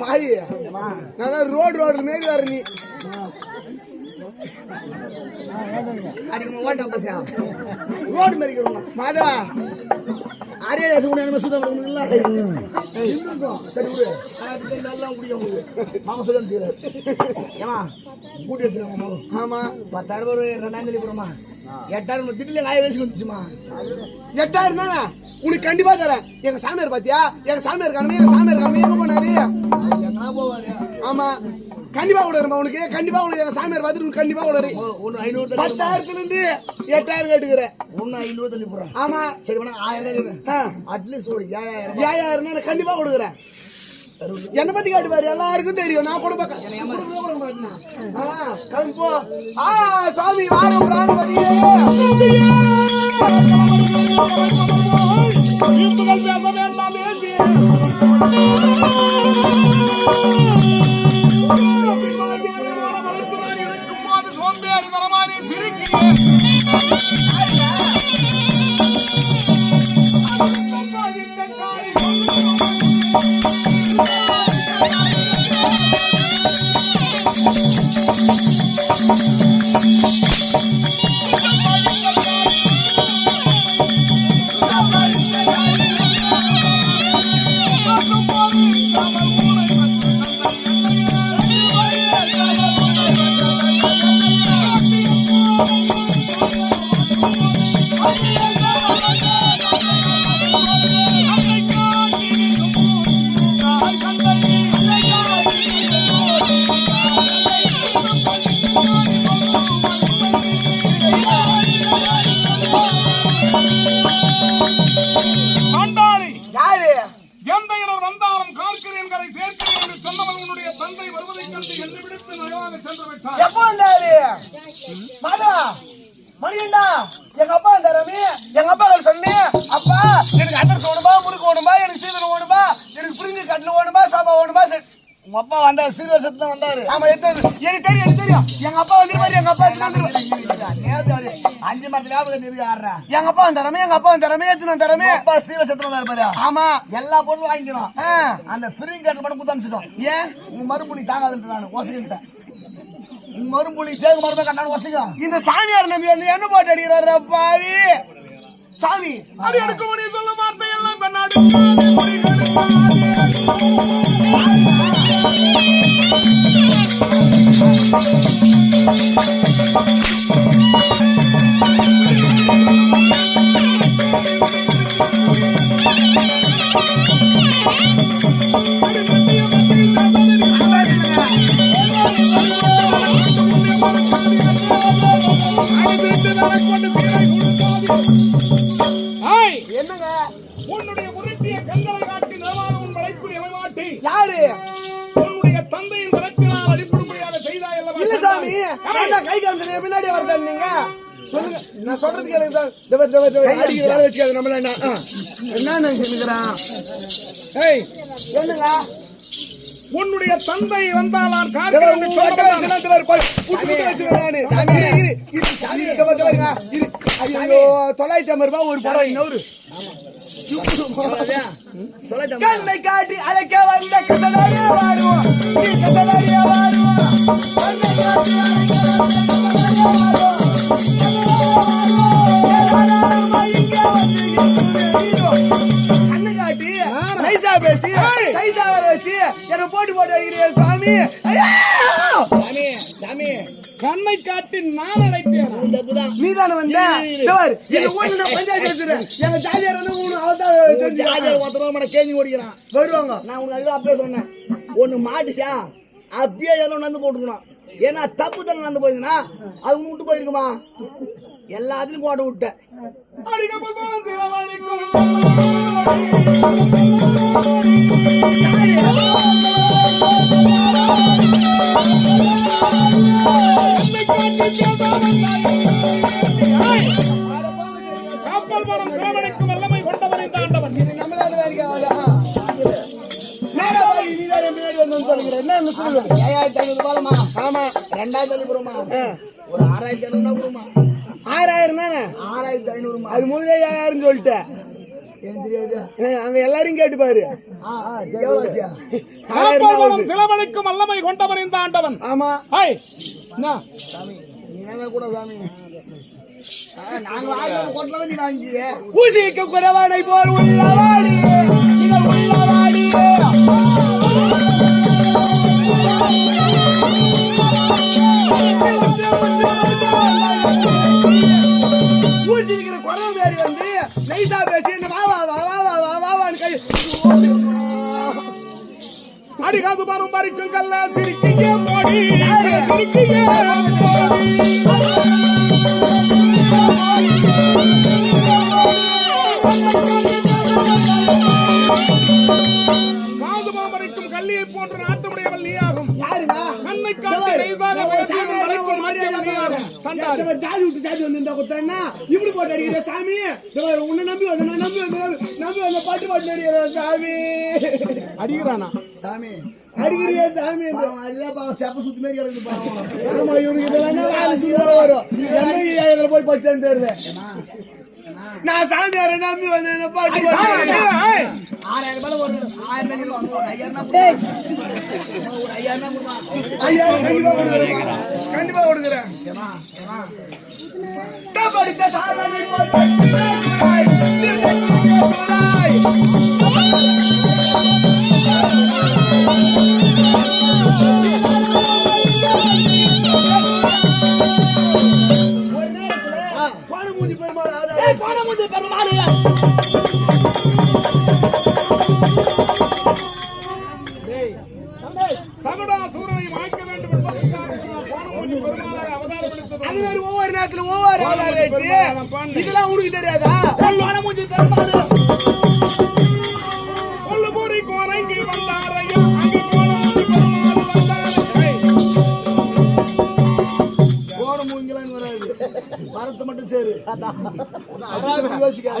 பாய் நான் ரோடு ரோட்ல மேரி வர நீ ரோடு மேரிக்கிறோம். மாதா. அரே சுகுண சுத்தம் இல்ல சரி விடு. நல்லா முடியும். மாமா சொல்ல ஏமா கூட்டி வச்சிருக்கோம் மாமா. ஆமா. பத்தாயிரம் ரூபாய் ரெண்டாயிரம் தேதி போறோமா எட்டாயிரம் திடீர்ல காய வச்சு வந்துச்சுமா எட்டாயிரம் தானே? உனக்கு கண்டிப்பா தரேன். எங்க சாமியார் பாத்தியா? எங்க சாமியார் காரணமே எங்க சாமியார் காரணமே எங்க போனாரு? போவாரு. ஆமா. கண்டிப்பா விடுறேன் உனக்கு. கண்டிப்பா உனக்கு சாமியார் பார்த்துட்டு கண்டிப்பா விடுறாரு ஒன்னு ஐநூறு பத்தாயிரத்துல இருந்து எட்டாயிரம் கேட்டுக்கிறேன். ஒன்னு ஐநூறு தள்ளி போடுறேன். ஆமா. சரி வேணா ஆயிரம் அட்லீஸ்ட் ஒரு ஏழாயிரம் ஏழாயிரம் நான் கண்டிப்பா கொடுக்குறேன். என்ன பத்தி காட்டுவாரு எல்லாருக்கும் தெரியும். நான் கூட கிளம்பி போ. ஆ சாமி வாரம் பிராணபதியே தீர்ப்புகள் பேச வேண்டாம் சோம்பேறி தனமானே சிரிக்கிறேன். கார்க்கிறேன் கரை சேர்க்கிறேன் என்று சொன்னவன் உன்னுடைய தந்தை வருவதை கண்டு என்று விடுத்து நயவாக சென்று விட்டார் எப்போ வந்தாரு? மாதா மணியண்டா எங்க அப்பா வந்தாராமே எங்க அப்பா சொன்னே அப்பா எனக்கு அட்ரஸ் ஓடுமா முறுக்கு ஓடுமா எனக்கு சீதனம் ஓடுமா எனக்கு புரிஞ்சு கட்டில் ஓடுமா சாப்பா ஓடுமா சரி. உங்க அப்பா வந்தாரு சீரோ சத்தம் வந்தாரு. ஆமா எத்தனை எனக்கு தெரியும் எனக்கு தெரியும். எங்க அப்பா வந்து மாதிரி எங்க அப்பா அஞ்சு மரத்துல ஞாபகம் இருக்கு ஆடுறா? எங்க அப்பா வந்தாரமே எங்க அப்பா வந்தாரமே எத்தனை வந்தாரமே அப்பா சீரோ சத்தம் வந்தாரு பாரு. ஆமா. எல்லா பொருளும் வாங்கிக்கணும். அந்த ஃப்ரீ கட்டில் மட்டும் குத்து அமிச்சிட்டோம் ஏன்? உங்க மறுபடி தாங்காதுன்ற நான் ஒசகிட்டேன் மறுபடி தேங்க மரமே கண்ணாலும் வச்சுக்கோ இந்த சாமியார் நம்பி வந்து என்ன போட்டு அடிக்கிறாரு பாவி சாமி. அது எனக்கு முடி சொல்ல வார்த்தை எல்லாம் பெண்ணாடி ஆய் உன்னுடைய உருட்டிய கண்களை காட்டி நிலவாக உன் வளைப்பு நிலமாட்டி யாரு? உன்னுடைய தந்தையின் வழக்கினால் அடிப்படும்படியாக செய்தாய் இல்ல சாமி கை காமிச்சு பின்னாடி வரதா நீங்க? சொல்லுங்க. நான் சொல்றது கேளுங்க சார். தவறு தவறு தவறு அடிக்கிற வேலை வச்சுக்காது நம்மள என்ன? நினைச்சுக்கிறான் ஏய் என்னங்க? உன்னுடைய தந்தை வச்சுக்கிறேன் நானு. தொள்ளாயிரத்தி ஐம்பது ரூபாய் ஒரு புடவை இன்னொரு. கண்ணை காட்டி அழைக்க வந்த கசடாரியா வாருவோம் நீ கசடாரியா வாருவோம் கண்ணை காட்டி அழைக்க வந்த கசடாரியா வாருவோம். கண்ணை காட்டி நைசா பேசி நைசா வர வச்சு என்ன போட்டு போட்டு வைக்கிறீங்க சாமி ஐயா! சாமி கண்ணை காட்டி நான் அழைத்தேன் நீதானே வந்த தவறு. எங்க ஊர்ல நான் பஞ்சாயத்து வச்சிருக்கேன். எங்க ஜாதியார் வந்து உனக்கு அவதான் தெரிஞ்சு- வருவாங்க நான் உனக்கு அப்பவே சொன்னேன் ஒண்ணு மாட்டுச்சா அப்பயே ஏதோ நடந்து போட்டுக்கணும் ஏன்னா தப்பு தானே நடந்து போயிருந்தா அது விட்டு போயிருக்குமா எல்லாத்துலயும் கோட்டை விட்டேன் என்ன சொல்லு ஏழாயிரத்தி ஐநூறு ரூபாயமா ஆமா ரெண்டாயிரத்தி ஐநூறுமா ஒரு ஆறாயிரத்தி ஐநூறு கொடுமா? ஆறாயிரம் தானே? ஆறாயிரத்தி ஐநூறுமா? அது முதலே ஏழாயிரம் சொல்லிட்டேன். அங்க எல்லாரையும் கேட்டு பாரு. சிலவனுக்கும் வல்லமை கொண்டவன் இந்த ஆண்டவன். ஆமா. ஹாய். கூட சாமி. ஊசிக்கு குறைவாடை போல் உள்ளவாடி நீங்கள் உள்ளவாடி அடிகாது பாரும் பறிக்கும் கல்ல சிரிக்கிய மோடி. சிரிக்கிய. குத்தன்னா இப்படி போட்டு அடிக்கிற சாமி? உன்னை நம்பி வந்த நான் நம்பி வந்த நம்பி வந்த பாட்டு பாட்டு அடிக்கிற சாமி. அடிக்கிறானா? சாமி. அடிக்கிறியா சாமி? எல்லாம் செப்ப சுத்தி மாதிரி கிடக்குது. ஆமா இவனுக்கு இதெல்லாம் வேலை சுத்தம் வரும் என்ன போய் படிச்சேன்னு தெரியல. நான் சாமியார நம்பி வந்தேன் பாட்டு மேல ஒரு ஆயிரம் ரூபாய் வாங்குவோம் கண்டிப்பா கொடுக்குறேன் கண்டிப்பா கொடுக்குறேன் சூரனை மாய்க்க வேண்டும் அது வேறு ஒவ்வொரு நேரத்தில் ஒவ்வொரு ஆளாரு இதெல்லாம் உனக்கு தெரியாதா? மூஞ்சி பெருமாள். மரத்தை மட்டும் சரி. யோசிக்காது.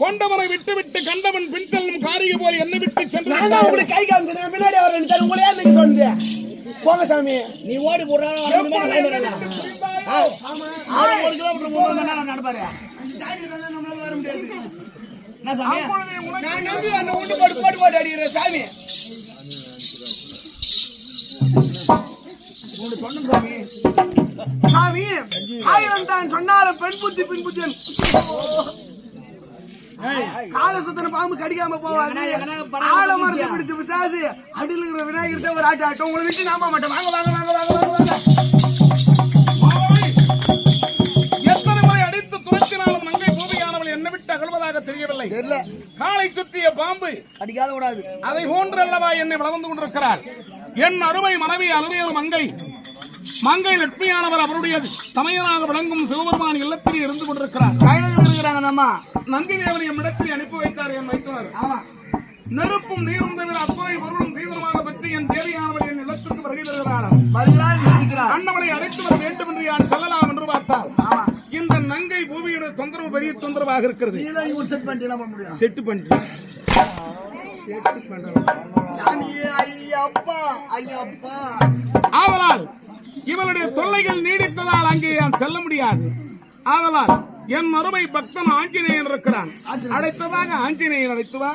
கொண்டவனை விட்டு விட்டு கண்டவன் பின் செல்லும் காரிகை போல் என்னை விட்டு சென்று நான் உங்களுக்கு கை காமிச்சேன் பின்னாடி வரேன் சார் உங்களே இன்னைக்கு சொன்னேன் போங்க சாமி. நீ ஓடி ஆறு ஒரு கிலோமீட்டர் மூணு நேரம் நடப்பாரு. வர முடியாது. என்ன சாமி? அப்பொழுதே உனக்கு நான் நம்பி அந்த ஒண்ணு போட்டு போட்டு போட்டு அடிக்கிறேன் சாமி. உனக்கு சொன்ன சாமி. சாமி ஆயிரம் தான் சொன்னாலும் பெண் புத்தி பின் புத்தி கால சுத்தன பாம்பு கடிக்காம போவாது ஆல மரத்தை? பிடிச்ச பிசாசு. அடியில் இருக்கிற விநாயகர் தான் ஒரு ஆட்ட ஆட்டம். உங்களை விட்டு நாம மாட்டேன். வாங்க வாங்க வாங்க வாங்க வாங்க எத்தனை முறை அடித்து துரத்தினாலும் நங்கை பூமியானவள் என்னை விட்டு அகழ்வதாக தெரியவில்லை. தெரியல. காலை சுற்றிய பாம்பு அடிக்காத கூடாது. அதை போன்றல்லவா என்னை வளர்ந்து கொண்டிருக்கிறார். என் அருமை மனைவி அலுமையர் மங்கை. மங்கை லட்சுமியானவர் அவருடைய தமையனாக விளங்கும் சிவபெருமான் இல்லத்தில் இருந்து கொண்டிருக்கிறார். கையில் இருக்கிறாங்க நம்ம நந்தி தேவனை இடத்தில் அனுப்பி வைத்தார் என் வைத்தவர். ஆமா. நெருப்பும் நீரும் தவிர அத்துறை பொருளும் தீவிரமாக பற்றி என் தேவையானவர் என் இல்லத்திற்கு வருகை தருகிறார் வருகிறார். இருக்கிறார் அண்ணவனை அழைத்து வர வேண்டும் என்று யான் செல்லலாம் என்று பார்த்தார். ஆமா. இந்த நங்கை பூமியுடைய தொந்தரவு பெரிய தொந்தரவாக இருக்கிறது. செட்டு பண்ணிட்டு சாமியே ஐயப்பா ஐயப்பா. ஆதலால் இவளுடைய தொல்லைகள் நீடித்ததால் அங்கே செல்ல முடியாது. ஆதலால் என் மறுமை பக்தன் ஆஞ்சநேயன் இருக்கிறான். அழைத்ததாக ஆஞ்சநேயன் அடைத்துவா